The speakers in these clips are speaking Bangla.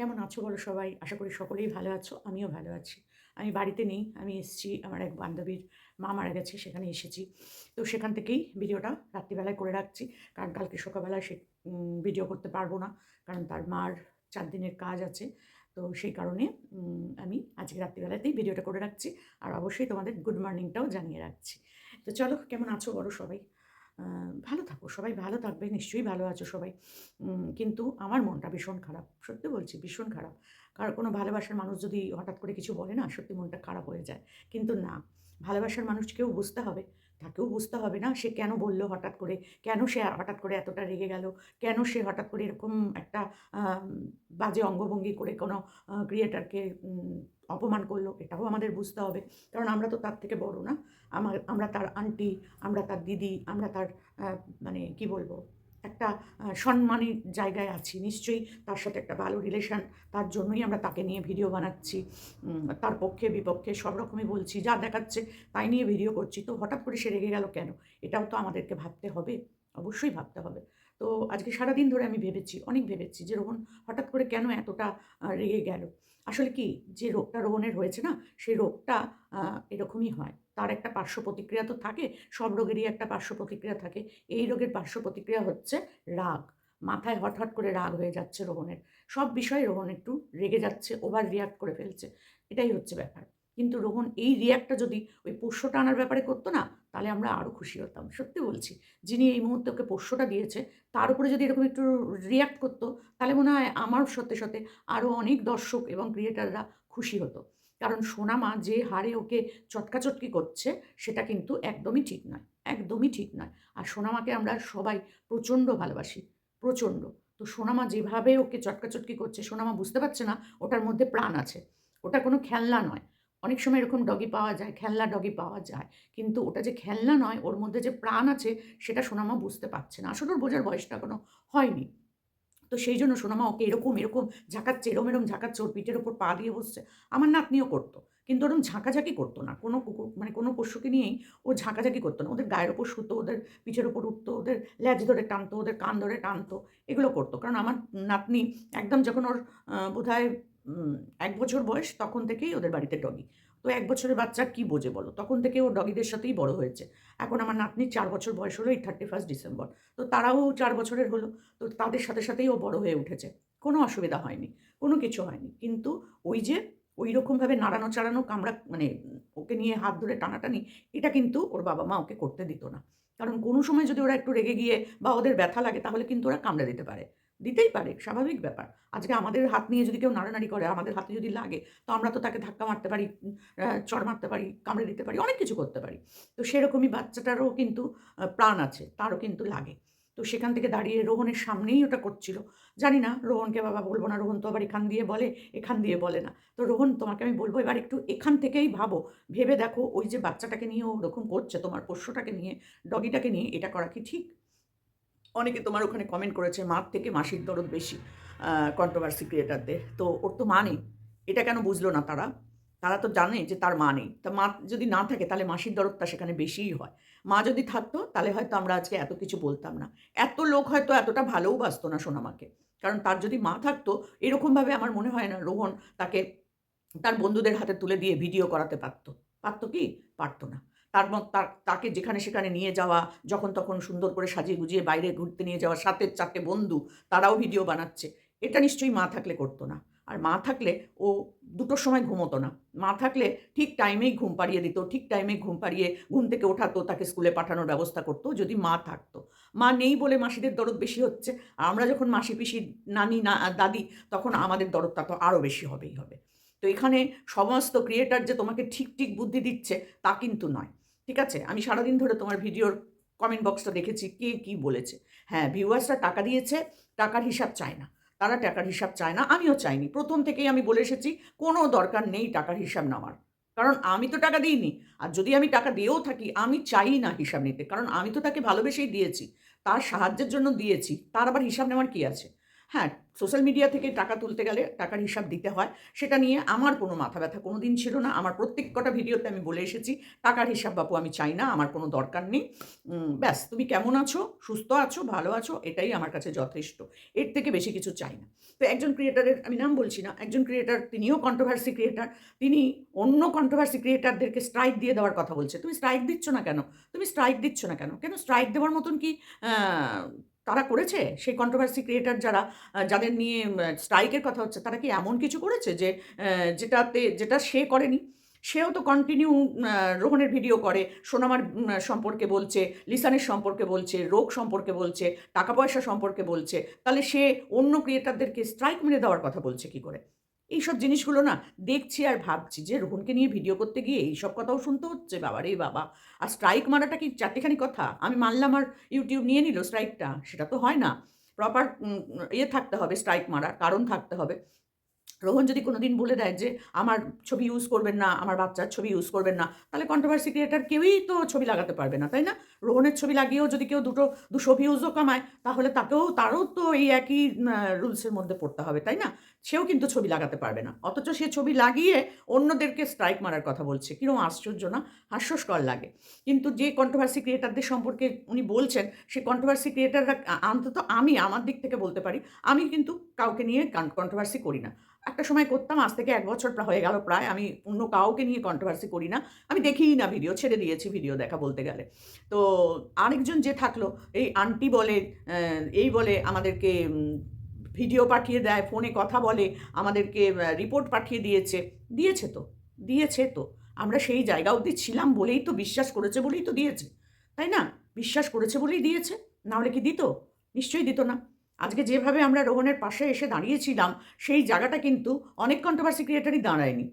কেমন আছো বলো সবাই? আশা করি সকলেই ভালো আছো, আমিও ভালো আছি। আমি বাড়িতে নেই, আমি এসেছি, আমার এক বান্ধবীর মা মারা গেছে, সেখানে এসেছি। তো সেখান থেকেই ভিডিওটা রাত্রিবেলায় করে রাখছি, কারণ কালকে সকালবেলায় সে ভিডিও করতে পারব না, কারণ তার মার চার দিনের কাজ আছে। তো সেই কারণে আমি আজকে রাত্রিবেলাতেই ভিডিওটা করে রাখছি, আর অবশ্যই তোমাদের গুড মর্নিংটাও জানিয়ে রাখছি। তো চলো, কেমন আছো বলো সবাই? ভালো থাকো, সবাই ভালো থাকবে, নিশ্চয়ই ভালো আছো সবাই। কিন্তু আমার মনটা ভীষণ খারাপ, সত্যি বলছি ভীষণ খারাপ। কারণ কোনো ভালোবাসার মানুষ যদি হঠাৎ করে কিছু বলে না, সত্যি মনটা খারাপ হয়ে যায়। কিন্তু না ভালোবাসার মানুষকেও বুঝতে হবে। তাকেও বুঝতে হবে না সে কেন বলল হঠাৎ করে, কেন সে হঠাৎ করে এতটা রেগে গেল, কেন সে হঠাৎ করে এরকম একটা বাজে অঙ্গভঙ্গি করে কোনো ক্রিয়েটারকে অপমান করল, এটাও আমাদের বুঝতে হবে। কারণ আমরা তো তার থেকে বড় না। আমার আমরা তার আন্টি আমরা তার দিদি, আমরা তার মানে কি বলব? একটা সম্মানের জায়গায় আছি। নিশ্চয়ই তার সাথে একটা ভালো রিলেশন তার জন্যই আমরা তাকে নিয়ে ভিডিও বানাচ্ছি। তার পক্ষে, বিপক্ষে সব রকমই বলছি। যা দেখাচ্ছে তাই নিয়ে ভিডিও করছি। তো হঠাৎ করে সে রেগে গেল কেন? এটাও তো আমাদেরকে ভাবতে হবে। অবশ্যই ভাবতে হবে। তো আজকে সারাদিন ধরে আমি ভেবেছি, অনেক ভেবেছি যে রোহন হঠাৎ করে কেন এতটা রেগে গেল? আসলে কি যে রোগটা রোহনের হয়েছে না, সেই রোগটা এরকমই হয়। তার একটা পার্শ্ব প্রতিক্রিয়া তো থাকে, সব রোগেরই একটা পার্শ্ব প্রতিক্রিয়া থাকে। এই রোগের পার্শ্ব প্রতিক্রিয়া হচ্ছে রাগ। মাথায় হট করে রাগ হয়ে যাচ্ছে রোহনের। সব বিষয়ে রোহন একটু রেগে যাচ্ছে ওভার রিয়াক্ট করে ফেলছে। এটাই হচ্ছে ব্যাপার। কিন্তু রোহন এই রিয়াক্টটা যদি ওই পোষ্যটা আনার ব্যাপারে করতো না তাহলে আমরা আরও খুশি হতাম। সত্যি বলছি, যিনি এই মুহূর্তে ওকে পোষ্যটা দিয়েছে, তার উপরে যদি এরকম একটু রিয়াক্ট করতো, তাহলে মনে হয় আমার সাথে সাথে আরও অনেক দর্শক এবং ক্রিয়েটাররা খুশি হতো। কারণ সোনামা যে হারে ওকে চটকাচটকি করছে, সেটা কিন্তু একদমই ঠিক নয়, একদমই ঠিক নয়। আর সোনামাকে আমরা সবাই প্রচণ্ড ভালোবাসি, প্রচণ্ড। তো সোনামা যেভাবে ওকে চটকাচটকি করছে, সোনামা বুঝতে পারছে না, ওটার মধ্যে প্রাণ আছে। ওটা কোনো খেলনা নয়। অনেক সময় এরকম ডগি পাওয়া যায়, খেলনা ডগি পাওয়া যায়। কিন্তু ওটা যে খেলনা নয়, ওর মধ্যে যে প্রাণ আছে, সেটা সোনামা বুঝতে পারছে না। আসলে ওর বোঝার বয়সটা কোনো হয়নি। তো সেই জন্য সোনামা ওকে এরকম এরকম ঝাঁকাচ্ছে, এরম এরম ঝাঁকাচ্ছে, ওর পিঠের ওপর পা দিয়ে বসছে। আমার নাতনিও করতো, কিন্তু ওরকম ঝাঁকাঝাঁকি করতো না। কোনো কুকুর মানে কোনো পশুকে নিয়েই ও ঝাঁকাঝাঁকি করতো না। ওদের গায়ের ওপর শুতো ওদের পিঠের ওপর উঠতো, ওদের ল্যাজ ধরে টানতো, ওদের কান ধরে টানতো, এগুলো করতো। কারণ আমার নাতনি একদম যখন ওর বোধ হয় এক বছর বয়স তখন থেকেই ওদের বাড়িতে ডগি। তো এক বছরের বাচ্চা কি বোঝে বলো? তখন থেকে ও ডগিদের সাথেই বড় হয়েছে। এখন আমার নাতনির চার বছর বয়স হলো এই থার্টি ফার্স্ট ডিসেম্বর তো তারাও চার বছরের হলো। তো তাদের সাথে সাথেই ও বড় হয়ে উঠেছে। কোনো অসুবিধা হয়নি, কোনো কিছু হয়নি। কিন্তু ওই যে ওই রকমভাবে নাড়ানো চাড়ানো কামড়া মানে ওকে নিয়ে হাত ধরে টানাটানি, এটা কিন্তু ওর বাবা মা ওকে করতে দিত না। কারণ কোনো সময় যদি ওরা একটু রেগে গিয়ে বা ওদের ব্যথা লাগে, তাহলে কিন্তু ওরা কামড়ে দিতে পারে। দিতেই পারে, স্বাভাবিক ব্যাপার। আজকে আমাদের হাত নিয়ে যদি কেউ নাড়ানাড়ি করে আমাদের হাতে যদি লাগে, তো আমরা তো তাকে ধাক্কা মারতে পারি চড় মারতে পারি, কামড়ে দিতে পারি, অনেক কিছু করতে পারি। তো সেরকমই বাচ্চাটারও কিন্তু প্রাণ আছে, তারও কিন্তু লাগে। তো সেখান থেকে দাঁড়িয়ে রোহনের সামনেই ওটা করছিল। জানি না রোহনকে বাবা বলব না, রোহন তো আবার এখান দিয়ে বলে, এখান দিয়ে বলে না। তো রোহন, তোমাকে আমি বলব এবার একটু এখান থেকেই ভাবো। ভেবে দেখো ওই যে বাচ্চাটাকে নিয়ে ওরকম করছে, তোমার পোষ্যটাকে নিয়ে, ডগিটাকে নিয়ে, এটা করা কি ঠিক? অনেকে তোমার ওখানে কমেন্ট করেছে, মার থেকে মাসির দরদ বেশি কন্ট্রোভার্সি ক্রিয়েটারদের তো ওর তো মা নেই। এটা কেন বুঝলো না তারা? তারা তো জানে যে তার মা নেই। তা মা যদি না থাকে, তাহলে মাসির দরদটা সেখানে বেশিই হয়। মা যদি থাকতো, তাহলে হয়তো আমরা আজকে এত কিছু বলতাম না। এত লোক হয়তো এতটা ভালোও বাসতো না সোনামাকে। কারণ তার যদি মা থাকতো, এরকমভাবে আমার মনে হয় না রোহন তাকে তার বন্ধুদের হাতে তুলে দিয়ে ভিডিও করাতে পারতো। পারতো কি? পারতো না। তার তাকে যেখানে সেখানে নিয়ে যাওয়া, যখন তখন সুন্দর করে সাজিয়ে গুজিয়ে বাইরে ঘুরতে নিয়ে যাওয়া, সাথে চারটে বন্ধু, তারাও ভিডিও বানাচ্ছে। এটা নিশ্চয়ই মা থাকলে করতো না। আর মা থাকলে ও দুটোর সময় ঘুমোতো না। মা থাকলে ঠিক টাইমেই ঘুম পাড়িয়ে দিত, ঠিক টাইমে ঘুম পাড়িয়ে ঘুম থেকে ওঠাতো, তাকে স্কুলে পাঠানোর ব্যবস্থা করতো, যদি মা থাকতো। মা নেই বলে মাসিদের দরদ বেশি হচ্ছে। আমরা যখন মাসি পিসি, নানি, না, দাদি, তখন আমাদের দরদটা তো আরও বেশি হবেই হবে। তো এখানে সমস্ত ক্রিয়েটার যে তোমাকে ঠিক ঠিক বুদ্ধি দিচ্ছে, তা কিন্তু নয়। ঠিক আছে? আমি সারাদিন ধরে তোমার ভিডিওর কমেন্ট বক্সটা দেখেছি, কে কি বলেছে। হ্যাঁ ভিউয়ার্সরা টাকা দিয়েছে, টাকার হিসাব চায় না। তারা টাকার হিসাব চায় না, আমিও চাইনি। প্রথম থেকেই আমি বলে এসেছি, কোনো দরকার নেই টাকার হিসাব নেওয়ার। কারণ আমি তো টাকা দিইনি। আর যদি আমি টাকা দিয়েও থাকি, আমি চাই না হিসাব নিতে। কারণ আমি তো তাকে ভালোবেসেই দিয়েছি। তার সাহায্যের জন্য দিয়েছি। তার আবার হিসাব নেওয়ার কী আছে? হ্যাঁ সোশ্যাল মিডিয়া থেকে টাকা তুলতে গেলে টাকার হিসাব দিতে হয়। সেটা নিয়ে আমার কোনো মাথা ব্যথা কোনো দিন ছিল না। আমার প্রত্যেক কটা ভিডিওতে আমি বলে এসেছি, টাকার হিসাব বাপু, আমি চাই না, আমার কোনো দরকার নেই। ব্যাস, তুমি কেমন আছো? সুস্থ আছো? ভালো আছো? এটাই আমার কাছে যথেষ্ট। এর থেকে বেশি কিছু চাই না। তো একজন ক্রিয়েটারের আমি নাম বলছি না, একজন ক্রিয়েটার তিনিও কন্ট্রোভার্সি ক্রিয়েটার তিনি অন্য কন্ট্রোভার্সি ক্রিয়েটারদেরকে স্ট্রাইক দিয়ে দেওয়ার কথা বলছে। তুমি স্ট্রাইক দিচ্ছ না কেন? তুমি স্ট্রাইক দিচ্ছ না কেন? কেন স্ট্রাইক দেওয়ার মতন কি তারা করেছে? সেই কন্ট্রোভার্সি ক্রিয়েটার যারা যাদের নিয়ে স্ট্রাইকের কথা হচ্ছে, তারা কি এমন কিছু করেছে যে যেটাতে, যেটা সে করেনি? সেও তো কন্টিনিউ রোহনের ভিডিও করে, সোনামার সম্পর্কে বলছে, লিসানের সম্পর্কে বলছে, রোগ সম্পর্কে বলছে, টাকা পয়সা সম্পর্কে বলছে, তাহলে সে অন্য ক্রিয়েটারদেরকে স্ট্রাইক মেরে দেওয়ার কথা বলছে কি করে? এইসব জিনিসগুলো না দেখছি আর ভাবছি যে রোহনকে নিয়ে ভিডিও করতে গিয়ে এইসব কথাও শুনতে হচ্ছে। বাবা রে বাবা। আর স্ট্রাইক মারাটা কি চারটেখানি কথা? আমি মানলাম আর ইউটিউব নিয়ে নিল স্ট্রাইকটা সেটা তো হয় না। প্রপার ইয়ে থাকতে হবে স্ট্রাইক মারার, কারণ থাকতে হবে। রোহন যদি কোনো দিন বলে দেয় যে, আমার ছবি ইউজ করবেন না, আমার বাচ্চার ছবি ইউজ করবেন না, তাহলে কন্ট্রোভার্সি ক্রিয়েটার কেউই তো ছবি লাগাতে পারবে না, তাই না? রোহনের ছবি লাগিয়েও যদি কেউ দুটো, দুশো ভিউজও কামায়, তাহলে তাকেও, তারও তো এই একই রুলসের মধ্যে পড়তে হবে, তাই না? সেও কিন্তু ছবি লাগাতে পারবে না, অথচ সে ছবি লাগিয়ে অন্যদেরকে স্ট্রাইক মারার কথা বলছে। কীরকম আশ্চর্য না? হাস্যস্কর লাগে। কিন্তু যে কন্ট্রোভার্সি ক্রিয়েটারদের সম্পর্কে উনি বলছেন সেই কন্ট্রোভার্সি ক্রিয়েটাররা অন্তত আমি, আমার দিক থেকে বলতে পারি, আমি কিন্তু কাউকে নিয়ে কন্ট্রোভার্সি করি না। একটা সময় করতাম, আজ থেকে এক বছর হয়ে গেল প্রায়। আমি অন্য কাউকে নিয়ে কন্ট্রোভার্সি করি না। আমি দেখিই না ভিডিও ছেড়ে দিয়েছি ভিডিও দেখা বলতে গেলে। তো আরেকজন যে থাকল, এই আন্টি বলে এই বলে আমাদেরকে ভিডিও পাঠিয়ে দেয় ফোনে কথা বলে, আমাদেরকে রিপোর্ট পাঠিয়ে দিয়েছে। দিয়েছে তো দিয়েছে তো। আমরা সেই জায়গা অবধি ছিলাম বলেই তো বিশ্বাস করেছে বলেই তো দিয়েছে। তাই না? বিশ্বাস করেছে বলেই দিয়েছে। নাহলে কি দিত? নিশ্চয়ই দিত না। আজকে যেভাবে আমরা রোহনের পাশে এসে দাঁড়িয়েছিলাম, সেই জায়গাটা কিন্তু অনেক কন্ট্রোভার্সি ক্রিয়েটারই দাঁড়ায়নি।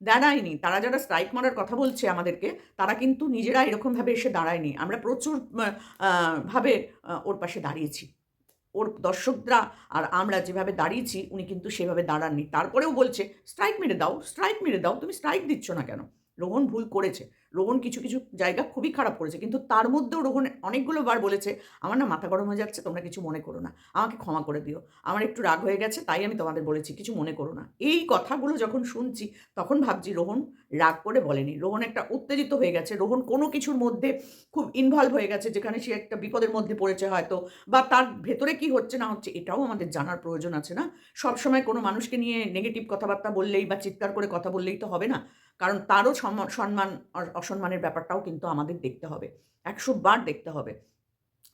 দাঁড়ায়নি। তারা যারা স্ট্রাইক মারার কথা বলছে আমাদেরকে, তারা কিন্তু নিজেরা এরকমভাবে এসে দাঁড়ায়নি। আমরা প্রচুর ভাবে ওর পাশে দাঁড়িয়েছি। ওর দর্শকরা আর আমরা যেভাবে দাঁড়িয়েছি, উনি কিন্তু সেভাবে দাঁড়াননি। তারপরেও বলছে স্ট্রাইক মেরে দাও স্ট্রাইক মেরে দাও, তুমি স্ট্রাইক দিচ্ছ না কেন? রোহন ভুল করেছে। রোহন কিছু কিছু জায়গা খুবই খারাপ করেছে। কিন্তু তার মধ্যেও রোহন অনেকগুলো বার বলেছে, আমার না মাথা গরম হয়ে যাচ্ছে, তোমরা কিছু মনে করো না। আমাকে ক্ষমা করে দিও। আমার একটু রাগ হয়ে গেছে, তাই আমি তোমাদের বলেছি, কিছু মনে করো না। এই কথাগুলো যখন শুনছি, তখন ভাবছি রোহন রাগ করে বলেনি। রোহন একটা উত্তেজিত হয়ে গেছে। রোহন কোনো কিছুর মধ্যে খুব ইনভলভ হয়ে গেছে, যেখানে সে একটা বিপদের মধ্যে পড়েছে হয়তো, বা তার ভেতরে কি হচ্ছে না হচ্ছে, এটাও আমাদের জানার প্রয়োজন আছে না? সব সময় কোনো মানুষকে নিয়ে নেগেটিভ কথাবার্তা বললেই বা চিৎকার করে কথা বললেই তো হবে না। কারণ তারও সম্মান- সম্মান অসম্মানের ব্যাপারটাও কিন্তু আমাদের দেখতে হবে। একশো বার দেখতে হবে।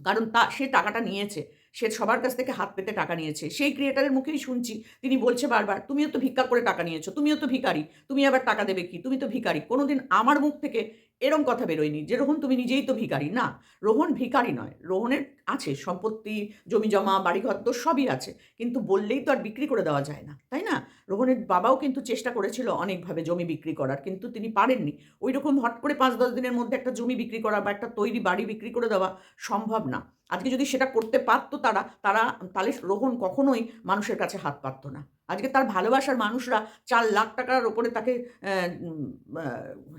কারণ তা, সে টাকাটা নিয়েছে, সে সবার কাছ থেকে হাত পেতে টাকা নিয়েছে, সেই ক্রিয়েটারের মুখেই শুনছি, তিনি বলছে বারবার, তুমিও তো ভিক্ষা করে টাকা নিয়েছো, তুমিও তো ভিখারি, তুমি আবার টাকা দেবে কি? তুমি তো ভিখারি। কোনোদিন আমার মুখ থেকে এরম কথা বেরোয়নি যে, রোহন, তুমি নিজেই তো ভিখারি। না, রোহন ভিখারি নয়, রোহনের আছে, সম্পত্তি জমি জমা বাড়িঘর তো সবই আছে, কিন্তু বললেই তো আর বিক্রি করে দেওয়া যায় না, তাই না? রোহনের বাবাও কিন্তু চেষ্টা করেছিল অনেকভাবে জমি বিক্রি করার, কিন্তু তিনি পারেননি। ওই রকম হট করে পাঁচ দশ দিনের মধ্যে একটা জমি বিক্রি করা বা একটা তৈরি বাড়ি বিক্রি করে দেওয়া সম্ভব না। আজকে যদি সেটা করতে পারতো তারা তারা, তাহলে রোহন কখনোই মানুষের কাছে হাত পাততো না। আজকে তার ভালোবাসার মানুষরা চার লাখ টাকার ওপরে তাকে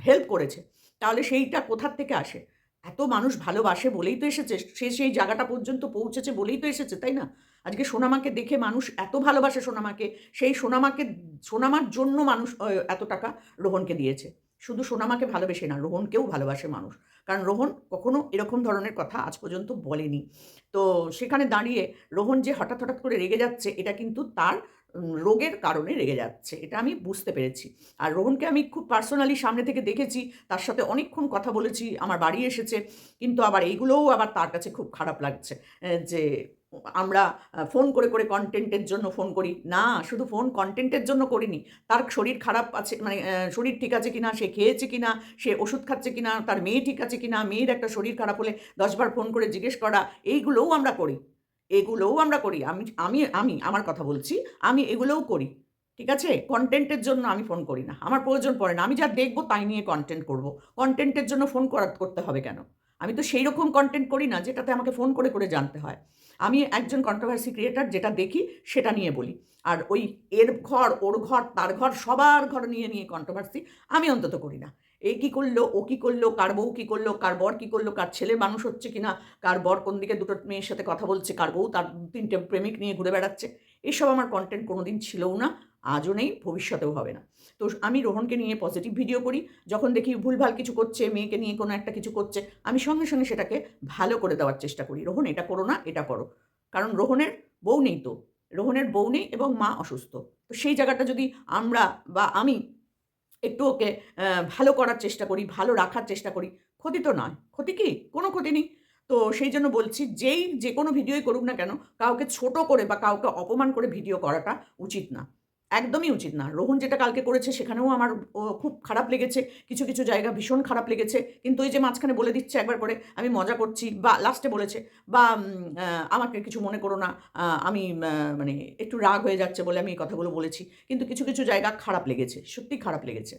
হেল্প করেছে। তাহলে সেইটা কোথার থেকে আসে? এত মানুষ ভালোবাসে বলেই তো এসেছে, সে সেই জায়গাটা পর্যন্ত পৌঁছেছে বলেই তো এসেছে, তাই না? আজকে সোনামাকে দেখে মানুষ এত ভালোবাসে সোনামাকে, সেই সোনামাকে, সোনামার জন্য মানুষ এত টাকা রোহনকে দিয়েছে। শুধু সোনামাকে ভালোবেসে না, রোহনকেও ভালোবাসে মানুষ। কারণ রোহন কখনো এরকম ধরনের কথা আজ পর্যন্ত বলেনি। তো সেখানে দাঁড়িয়ে রোহন যে হঠাৎ হঠাৎ করে রেগে যাচ্ছে, এটা কিন্তু তার রোগের কারণে রেগে যাচ্ছে, এটা আমি বুঝতে পেরেছি। আর রোহনকে আমি খুব পার্সোনালি সামনে থেকে দেখেছি, তার সাথে অনেকক্ষণ কথা বলেছি, আমার বাড়ি এসেছে, কিন্তু আবার এইগুলোও আবার তার কাছে খুব খারাপ লাগছে যে আমরা ফোন করে করে কন্টেন্টের জন্য ফোন করি। না, শুধু ফোন কন্টেন্টের জন্য করিনি। তার শরীর খারাপ আছে মানে শরীর ঠিক আছে কিনা, সে খেয়েছে কিনা, সে ওষুধ খাচ্ছে কিনা, তার মেয়ে ঠিক আছে কিনা, মেয়ের একটা শরীর খারাপ হলে দশবার ফোন করে জিজ্ঞেস করা, এইগুলোও আমরা করি। এগুলোও আমরা করি। আমি আমি আমি, আমার কথা বলছি, আমি এগুলোও করি। ঠিক আছে? কন্টেন্টের জন্য আমি ফোন করি না। আমার প্রয়োজন পড়ে না। আমি যা দেখব তাই নিয়ে কন্টেন্ট করব। কন্টেন্টের জন্য ফোন করা, করতে হবে কেন? আমি তো সেই রকম কন্টেন্ট করি না যেটাতে আমাকে ফোন করে করে জানতে হয়। আমি একজন কন্ট্রোভার্সি ক্রিয়েটার যেটা দেখি সেটা নিয়ে বলি। আর ওই এর ঘর, ওর ঘর, তার ঘর, সবার ঘর নিয়ে নিয়ে কন্ট্রোভার্সি আমি অন্তত করি না। এই কী করল, ও কী করল, কার বউ কী করল, কার বর কী করল, কার ছেলে মানুষ হচ্ছে কিনা, কার বর কোন দিকে দুটো মেয়ের সাথে কথা বলছে, কার বউ তার তিনটে প্রেমিক নিয়ে ঘুরে বেড়াচ্ছে, এসব আমার কন্টেন্ট কোনো দিন ছিলও না, আজও নেই, ভবিষ্যতেও হবে না। তো আমি রোহনকে নিয়ে পজিটিভ ভিডিও করি, যখন দেখি ভুলভাল কিছু করছে, মেয়েকে নিয়ে কোনো একটা কিছু করছে, আমি সঙ্গে সঙ্গে সেটাকে ভালো করে দেওয়ার চেষ্টা করি, রোহন এটা করো না, এটা করো। কারণ রোহনের বউ নেই তো, রোহনের বউ নেই এবং মা অসুস্থ। তো সেই জায়গাটা যদি আমরা বা আমি একটু ওকে ভালো করার চেষ্টা করি, ভালো রাখার চেষ্টা করি। ক্ষতি তো নয়। ক্ষতি কি? কোনো ক্ষতি নেই। তো সেই জন্য বলছি, যেই, যে কোনো ভিডিওই করুক না কেন, কাউকে ছোট করে বা কাউকে অপমান করে ভিডিও করাটা উচিত না। একদমই উচিত না। রোহন যেটা কালকে করেছে সেখানেও আমার খুব খারাপ লেগেছে। কিছু কিছু জায়গা ভীষণ খারাপ লেগেছে। কিন্তু ওই যে মাঝখানে বলে দিচ্ছে একবার করে, আমি মজা করছি বা লাস্টে বলেছে, বা আমাকে কিছু মনে করো না আমি মানে একটু রাগ হয়ে যাচ্ছে বলে আমি এই কথাগুলো বলেছি। কিন্তু কিছু কিছু জায়গা খারাপ লেগেছে সত্যি খারাপ লেগেছে।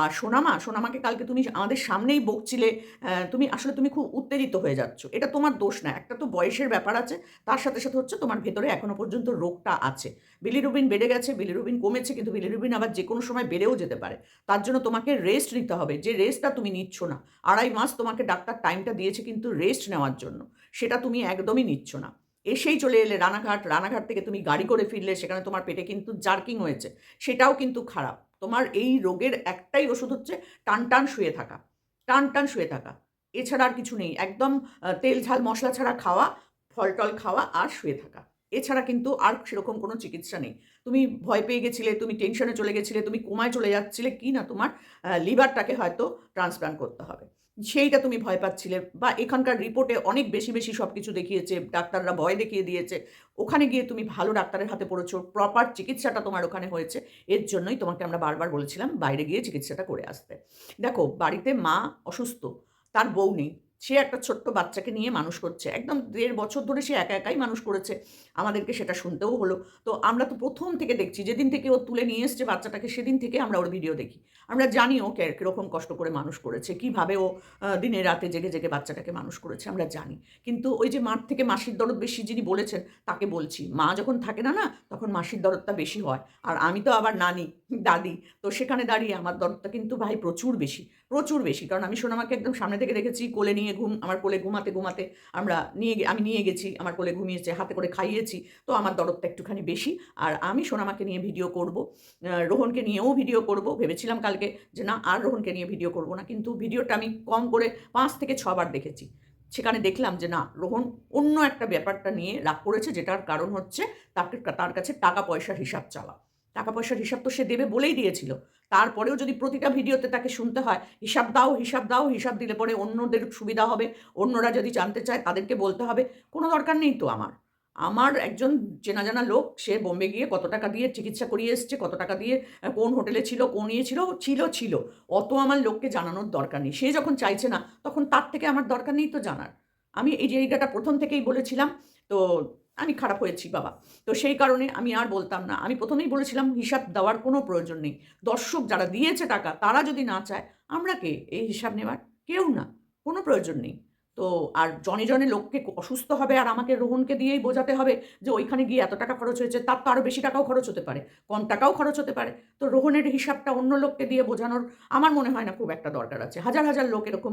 আর সোনামা, সোনামাকে কালকে তুমি আমাদের সামনেই বকছিলে তুমি আসলে তুমি খুব উত্তেজিত হয়ে যাচ্ছ। এটা তোমার দোষ না, একটা তো বয়সের ব্যাপার আছে, তার সাথে সাথে হচ্ছে তোমার ভেতরে এখনও পর্যন্ত রোগটা আছে। বিলিরুবিন বেড়ে গেছে, বিলিরুবিন কমেছে কিন্তু বিলিরুবিন আবার যে কোনো সময় বেড়েও যেতে পারে। তার জন্য তোমাকে রেস্ট নিতে হবে। যে রেস্টটা তুমি নিচ্ছ না, আড়াই মাস তোমাকে ডাক্তার টাইমটা দিয়েছে কিন্তু রেস্ট নেওয়ার জন্য। সেটা তুমি একদমই নিচ্ছ না। এসেই চলে এলে রানাঘাট রানাঘাট থেকে তুমি গাড়ি করে ফিরলে সেখানে তোমার পেটে কিন্তু জার্কিং হয়েছে। সেটাও কিন্তু খারাপ। তোমার এই রোগের একটাই ওষুধ হচ্ছে টান টান শুয়ে থাকা। টান টান শুয়ে থাকা। এছাড়া আর কিছু নেই। একদম তেল ঝাল মশলা ছাড়া খাওয়া, ফল টল খাওয়া আর শুয়ে থাকা। এছাড়া কিন্তু আর সেরকম কোনো চিকিৎসা নেই। তুমি ভয় পেয়ে গেছিলে, তুমি টেনশনে চলে গেছিলে, তুমি কোমায় চলে যাচ্ছিলে কি না তোমার লিভারটাকে হয়তো ট্রান্সপ্লান্ট করতে হবে। সেইটা তুমি ভয় পাচ্ছিলে বা এখানকার রিপোর্টে অনেক বেশি বেশি সব কিছু দেখিয়েছে, ডাক্তাররা ভয় দেখিয়ে দিয়েছে। ওখানে গিয়ে তুমি ভালো ডাক্তারের হাতে পড়েছো প্রপার চিকিৎসাটা তোমার ওখানে হয়েছে। এর জন্যই তোমাকে আমরা বারবার বলেছিলাম বাইরে গিয়ে চিকিৎসাটা করে আসতে। দেখো, বাড়িতে মা অসুস্থ, তার বউ নেই। সে একটা ছোট্ট বাচ্চাকে নিয়ে মানুষ করছে। একদম দেড় বছর ধরে সে একা একাই মানুষ করেছে। আমাদেরকে সেটা শুনতেও হলো। তো আমরা তো প্রথম থেকে দেখছি, যেদিন থেকে ও তুলে নিয়ে এসছে বাচ্চাটাকে, সেদিন থেকে আমরা ওর ভিডিও দেখি। আমরা জানি ও কীরকম কষ্ট করে মানুষ করেছে, কীভাবে ও দিনে রাতে জেগে জেগে বাচ্চাটাকে মানুষ করেছে, আমরা জানি। কিন্তু ওই যে মার থেকে মাসির দরদ বেশি যিনি বলেছেন, তাকে বলছি। মা যখন থাকে না না, তখন মাসির দরদটা বেশি হয়। আর আমি তো আবার নানি, দাদি। তো সেখানে দাঁড়িয়ে আমার দরদটা কিন্তু ভাই প্রচুর বেশি। প্রচুর বেশি। কারণ আমি সোনামাকে একদম সামনে থেকে দেখেছি, কোলে নিয়ে ঘুম, আমার কোলে ঘুমাতে ঘুমাতে আমরা নিয়ে আমি নিয়ে গেছি, আমার কোলে ঘুমিয়েছে, হাতে করে খাইয়েছি, তো আমার দরদটা একটুখানি বেশি। আর আমি সোনামাকে নিয়ে ভিডিও করব রোহনকে নিয়েও ভিডিও করব। ভেবেছিলাম কালকে যে না, আর রোহনকে নিয়ে ভিডিও করব না, কিন্তু ভিডিওটা আমি কম করে পাঁচ থেকে ছবার দেখেছি। সেখানে দেখলাম যে না, রোহন অন্য একটা ব্যাপারটা নিয়ে রাগ করেছে, যেটার কারণ হচ্ছে তাকে, তার কাছে টাকা পয়সার হিসাব চাওয়া। টাকা পয়সার হিসাব তো সে দেবে বলেই দিয়েছিল। তারপরেও যদি প্রতিটা ভিডিওতে তাকে শুনতে হয়, হিসাব দাও হিসাব দাও, হিসাব দিলে পরে অন্যদের সুবিধা হবে, অন্যরা যদি জানতে চায় তাদেরকে বলতে হবে। কোনো দরকার নেই তো আমার। আমার একজন চেনা জানা লোক, সে বোম্বে গিয়ে কত টাকা দিয়ে চিকিৎসা করিয়ে এসছে, কত টাকা দিয়ে কোন হোটেলে ছিল, কোন ইয়ে ছিল ছিল ছিল। অত আমার লোককে জানানোর দরকার নেই। সে যখন চাইছে না, তখন তার থেকে আমার দরকার নেই তো জানার। আমি এই জায়গাটা প্রথম থেকেই বলেছিলাম, তো আমি খারাপ হয়েছি, বাবা। তো সেই কারণে আমি আর বলতাম না। আমি প্রথমেই বলেছিলাম, হিসাব দেওয়ার কোনো প্রয়োজন নেই। দর্শক যারা দিয়েছে টাকা, তারা যদি না চায়, আমরা কে? এই হিসাব নেওয়ার কেউ না। কোনো প্রয়োজন নেই। তো আর জনে জনে লোককে অসুস্থ হবে আর আমাকে রোহনকে দিয়েই বোঝাতে হবে যে ওইখানে গিয়ে এত টাকা খরচ হয়েছে, তার তো আরও বেশি টাকাও খরচ হতে পারে, কম টাকাও খরচ হতে পারে। তো রোহনের হিসাবটা অন্য লোককে দিয়ে বোঝানোর আমার মনে হয় না খুব একটা দরকার আছে। হাজার হাজার লোক এরকম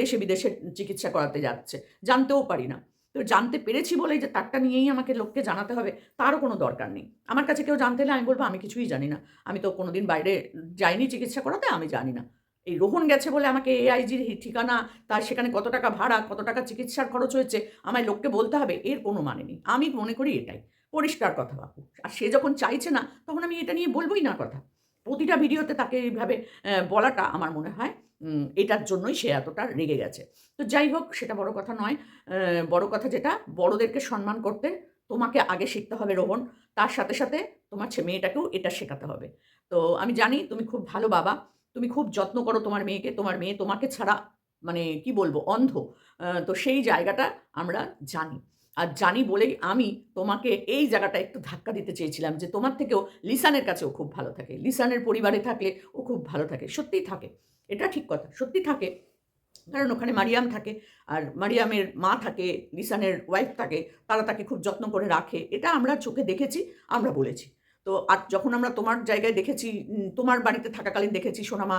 দেশে বিদেশে চিকিৎসা করাতে যাচ্ছে, জানতেও পারি না। তো জানতে পেরেছি বলেই যে তারটা নিয়েই আমাকে লোককে জানাতে হবে, তারও কোনো দরকার নেই। আমার কাছে কেউ জানতে হলে আমি বলব, আমি কিছুই জানি না। আমি তো কোনোদিন বাইরে যাইনি চিকিৎসা করাতে, আমি জানি না। এই রোহন গেছে বলে আমাকে এআইজির ঠিকানা, তার সেখানে কত টাকা ভাড়া, কত টাকা চিকিৎসার খরচ হয়েছে, আমায় লোককে বলতে হবে, এর কোনো মানে নেই। আমি মনে করি এটাই। পরিষ্কার কথা বাপু। আর সে যখন চাইছে না, তখন আমি এটা নিয়ে বলবোই না কথা। প্রতিটা ভিডিওতে তাকে এইভাবে বলাটা আমার মনে হয় এটার জন্যই সে এতটা রেগে গেছে। তো যাই হোক, সেটা বড় কথা নয়। বড় কথা যেটা, বড়দেরকে সম্মান করতে তোমাকে আগে শিখতে হবে রোহন। তার সাথে সাথে তোমার মেয়েটাকেও এটা শেখাতে হবে। তো আমি জানি তুমি খুব ভালো বাবা। তুমি খুব যত্ন করো তোমার মেয়েকে, তোমার মেয়ে তোমাকে ছাড়া মানে কি বলব, অন্ধ। তো সেই জায়গাটা আমরা জানি। আর জানি বলেই আমি তোমাকে এই জায়গাটা একটু ধাক্কা দিতে চেয়েছিলাম যে তোমার থেকেও লিসানের কাছেও খুব ভালো থাকে। লিসানের পরিবারে থাকলে ও খুব ভালো থাকে, সত্যিই থাকে। এটা ঠিক কথা, সত্যি থাকে। কারণ ওখানে মারিয়াম থাকে, আর মারিয়ামের মা থাকে, লিসানের ওয়াইফ থাকে, তারা তাকে খুব যত্ন করে রাখে। এটা আমরা চোখে দেখেছি, আমরা বলেছি। তো আর যখন আমরা তোমার জায়গায় দেখেছি তোমার বাড়িতে থাকাকালীন দেখেছি সোনামা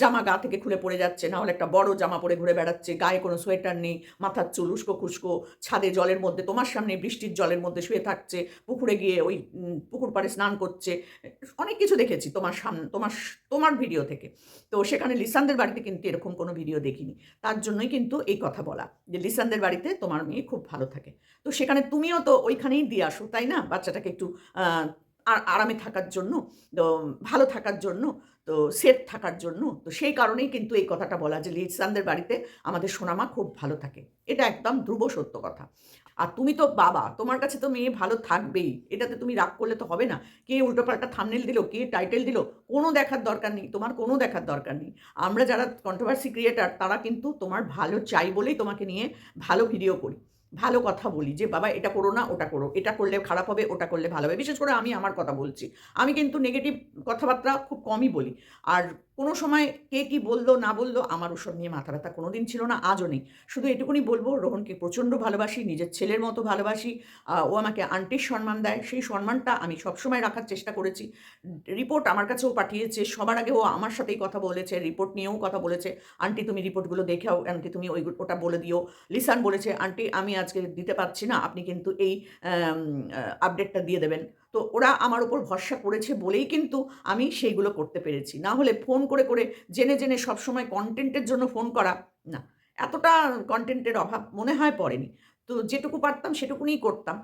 জামা গা থেকে খুলে পড়ে যাচ্ছে না হলে একটা বড় জামা পরে ঘুরে বেড়াচ্ছে, গায়ে কোনো সোয়েটার নেই, মাথার চুল উস্কো খুস্কো, ছাদে জলের মধ্যে, তোমার সামনে বৃষ্টির জলের মধ্যে শুয়ে থাকছে, পুকুরে গিয়ে ওই পুকুর পাড়ে স্নান করছে, অনেক কিছু দেখেছি তোমার সামনে তোমার তোমার ভিডিও থেকে। তো সেখানে লিসানদের বাড়িতে কিন্তু এরকম কোনো ভিডিও দেখিনি। তার জন্যই কিন্তু এই কথা বলা, যে লিসানদের বাড়িতে তোমার মেয়ে খুব ভালো থাকে। তো সেখানে তুমিও তো ওইখানেই দিয়ে আসো, তাই না? বাচ্চাটাকে একটু আর- আরামে থাকার জন্য ভালো থাকার জন্য, তো সেফ থাকার জন্য, তো সেই কারণেই কিন্তু এই কথাটা বলা যে লিসানদের বাড়িতে আমাদের সোনামা খুব ভালো থাকে। এটা একদম ধ্রুব সত্য কথা। আর তুমি তো বাবা, তোমার কাছে তো মেয়ে ভালো থাকবেই। এটাতে তুমি রাগ করলে তো হবে না। কে উল্টোপাল্টা থামনেল দিল, কে টাইটেল দিল, কোনো দেখার দরকার নেই। তোমার কোনো দেখার দরকার নেই। আমরা যারা কন্ট্রোভার্সি ক্রিয়েটার তারা কিন্তু তোমার ভালো চাই বলেই তোমাকে নিয়ে ভালো ভিডিও করি। ভালো কথা বলি যে, বাবা, এটা করো না, ওটা করো। এটা করলে খারাপ হবে, ওটা করলে ভালো হবে। বিশেষ করে আমি আমার কথা বলছি। আমি কিন্তু নেগেটিভ কথাবার্তা খুব কমই বলি। আর কোনো সময় কে কি বলল, না বলল, আমার ওসব নিয়ে মাথা ব্যথা কোনো দিন ছিল না, আজও নেই। শুধু এটুকুনি বলব, রোহনকে প্রচণ্ড ভালোবাসি, নিজের ছেলের মতো ভালোবাসি ও আমাকে আন্টির সম্মান দেয়, সেই সম্মানটা আমি সবসময় রাখার চেষ্টা করেছি। রিপোর্ট আমার কাছেও পাঠিয়েছে, সবার আগে ও আমার সাথেই কথা বলেছে, রিপোর্ট নিয়েও কথা বলেছে, আন্টি, তুমি রিপোর্টগুলো দেখাও আন্টি, তুমি ওই ওটা বলে দিও। লিসান বলেছে, আন্টি, আমি আজকে দিতে পারছি না, আপনি কিন্তু এই আপডেটটা দিয়ে দেবেন। তো ওরা আমার ওপর ভরসা করেছে বলেই কিন্তু আমি সেইগুলো করতে পেরেছি। না হলে ফোন করে করে, জেনে জেনে সবসময় কন্টেন্টের জন্য ফোন করা, না। এতটা কন্টেন্টের অভাব মনে হয় পড়েনি। তো যেটুকু পারতাম সেটুকুনি করতাম।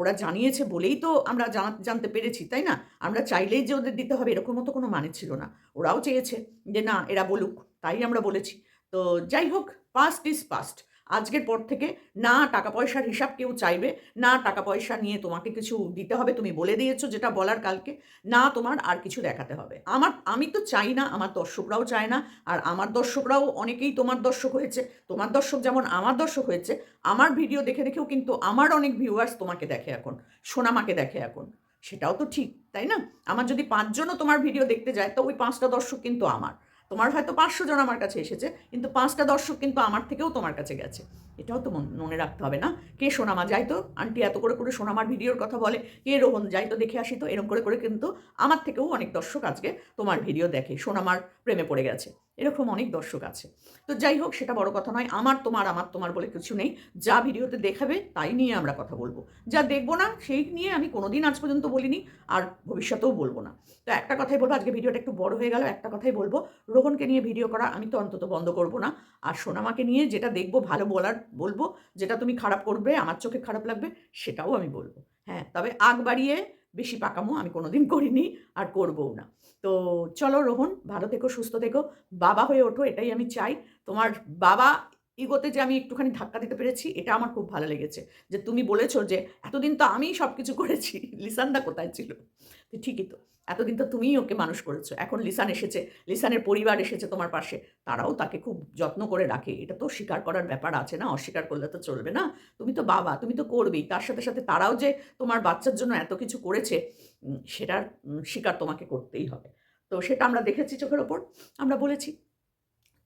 ওরা জানিয়েছে বলেই তো আমরা জানা, জানতে পেরেছি, তাই না? আমরা চাইলেই যে ওদের দিতে হবে, এরকম মতো কোনো মানে ছিল না। ওরাও চেয়েছে যে, না, এরা বলুক। তাই আমরা বলেছি। তো যাই হোক পাস্ট ইজ পাস্ট আজকের পর থেকে না টাকা পয়সার হিসাব কেউ চাইবে, না টাকা পয়সা নিয়ে তোমাকে কিছু দিতে হবে, তুমি বলে দিয়েছ যেটা বলার কালকে, না তোমার আর কিছু দেখাতে হবে। আমার, আমি তো চাই না, আমার দর্শকরাও চায় না, আর আমার দর্শকরাও অনেকেই তোমার দর্শক হয়েছে, তোমার দর্শক যেমন আমার দর্শক হয়েছে, আমার ভিডিও দেখে দেখেও কিন্তু আমার অনেক ভিউয়ার্স তোমাকে দেখে এখন, সোনামাকে দেখে এখন, সেটাও তো ঠিক, তাই না? আমার যদি পাঁচজনও তোমার ভিডিও দেখতে যায়, তো ওই পাঁচটা দর্শক কিন্তু আমার। তোমার হয়তো পাঁচশো জন আমার কাছে এসেছে, কিন্তু পাঁচটা দর্শক কিন্তু আমার থেকেও তোমার কাছে গেছে। এটাও তো মন- রাখতে হবে না। কে সোনামা? যাই তো, আন্টি এত করে করে সোনামার ভিডিওর কথা বলে, কে রোহন? যাই তো, দেখে আসি তো এরকম করে করে কিন্তু আমার থেকেও অনেক দর্শক আজকে তোমার ভিডিও দেখে, সোনামার প্রেমে পড়ে গেছে। এরকম অনেক দর্শক আছে। তো যাই হোক, সেটা বড় কথা নয়, আমার তোমার আমার তোমার বলে কিছু নেই। যা ভিডিওতে দেখাবে, তাই নিয়ে আমরা কথা বলব। যা দেখব না, সেই নিয়ে আমি কোনোদিন আজ পর্যন্ত বলিনি, আর ভবিষ্যতেও বলব না। তো একটা কথাই বলব, আজকে ভিডিওটা একটু বড় হয়ে গেল, একটা কথাই বলব, রোহনকে নিয়ে ভিডিও করা আমি তো অন্তত বন্ধ করব না, আর সোনামাকে নিয়ে যেটা দেখব ভালো বলার বলব, যেটা তুমি খারাপ করবে, আমার চোখে খারাপ লাগবে, সেটাও আমি বলব। হ্যাঁ তবে আগ বাড়িয়ে বেশি পাকামো আমি কোনোদিন করিনি, আর করবও না। তো চলো রোহন, ভালো থেকো, সুস্থ থেকো, বাবা হয়ে ওঠো, এটাই আমি চাই। তোমার বাবা ইগোতে যে আমি একটুখানি ধাক্কা দিতে পেরেছি, এটা আমার খুব ভালো লেগেছে। যে তুমি বলেছ যে, এতদিন তো আমিই সব কিছু করেছি। লিসান্দা কোথায় ছিল? তো ঠিকই তো। এতদিন তো তুমিই ওকে মানুষ করেছ। এখন লিসান এসেছে, লিসানের পরিবার এসেছে তোমার পাশে। তারাও তাকে খুব যত্ন করে রাখে। এটা তো স্বীকার করার ব্যাপার আছে না? অস্বীকার করলে তো চলবে না? তুমি তো বাবা, তুমি তো করবেই। তার সাথে সাথে তারাও যে তোমার বাচ্চার জন্য এত কিছু করেছে সেটার স্বীকার তোমাকে করতেই হবে। তো সেটা আমরা দেখেছি চোখের ওপর। আমরা বলেছি,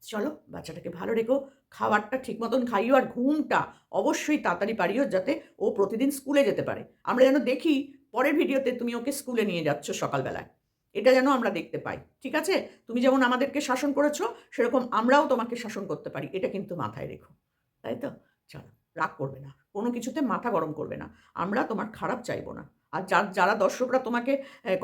চলো, বাচ্চাটাকে ভালো রেখো। খাবারটা ঠিক মতন খাইও আর ঘুমটা অবশ্যই তাড়াতাড়ি পারিও যাতে ও প্রতিদিন স্কুলে যেতে পারে। আমরা যেন দেখি পরের ভিডিওতে তুমি ওকে স্কুলে নিয়ে যাচ্ছ সকালবেলায়। এটা যেন আমরা দেখতে পাই, ঠিক আছে? তুমি যেমন আমাদেরকে শাসন করেছ, সেরকম আমরাও তোমাকে শাসন করতে পারি। এটা কিন্তু মাথায় রেখো, তাই তো? চলো, রাগ করবে না, কোনো কিছুতে মাথা গরম করবে না। আমরা তোমার খারাপ চাইব না। আর যার, যারা দর্শকরা তোমাকে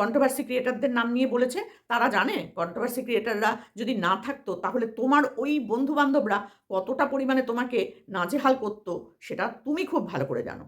কন্ট্রোভার্সি ক্রিয়েটারদের নাম নিয়ে বলেছে, তারা জানে কন্ট্রোভার্সি ক্রিয়েটাররা যদি না থাকতো, তাহলে তোমার ওই বন্ধু বান্ধবরা কতটা পরিমাণে তোমাকে নাজেহাল করতো, সেটা তুমি খুব ভালো করে জানো।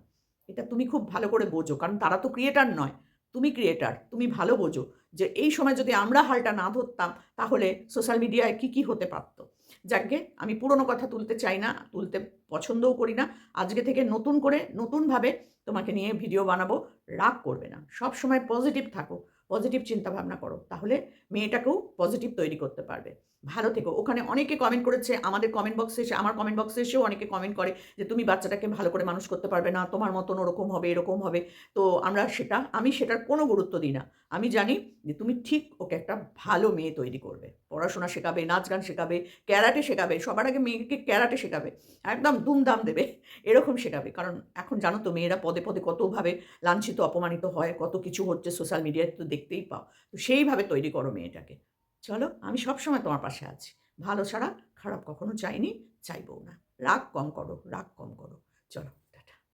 এটা তুমি খুব ভালো করে বোঝো, কারণ তারা তো ক্রিয়েটার নয়। তুমি ক্রিয়েটার তুমি ভালো বোঝো যে এই সময় যদি আমরা হালটা না ধরতাম, তাহলে সোশ্যাল মিডিয়ায় কি কি হতে পারতো? যাকে আমি পুরনো কথা তুলতে চাই না, তুলতে পছন্দও করি না, আজকে থেকে নতুন করে নতুনভাবে তোমাকে নিয়ে ভিডিও বানাবো, রাগ করবে না। সব সময় পজিটিভ থাকো। পজিটিভ চিন্তা ভাবনা করো, তাহলে মেয়েটাকেও পজিটিভ তৈরি করতে পারবে। ভালো থেকো। ওখানে অনেকে কমেন্ট করেছে, আমাদের কমেন্ট বক্সে এসে, আমার কমেন্ট বক্সে এসেও অনেকে কমেন্ট করে যে, তুমি বাচ্চাটাকে ভালো করে মানুষ করতে পারবে না, তোমার মতন ওরকম হবে, এরকম হবে। তো আমরা সেটা, আমি সেটার কোনো গুরুত্ব দিই না। আমি জানি যে, তুমি ঠিক ওকে একটা ভালো মেয়ে তৈরি করবে। পড়াশোনা শেখাবে, নাচ গান শেখাবে, ক্যারাটে শেখাবে, সবার আগে মেয়েকে ক্যারাটে শেখাবে, একদম দুমদাম দেবে, এরকম শেখাবে। কারণ এখন জানো তো, মেয়েরা পদে পদে কতভাবে লাঞ্ছিত, অপমানিত হয়, কত কিছু হচ্ছে সোশ্যাল মিডিয়ায় তো দেখতেই পাও। তো সেইভাবে তৈরি করো মেয়েটাকে। চলো, আমি সবসময় তোমার পাশে আছি। ভালো ছাড়া খারাপ কখনো চাইনি, চাইবও না। রাগ কম করো, রাগ কম করো। চলো।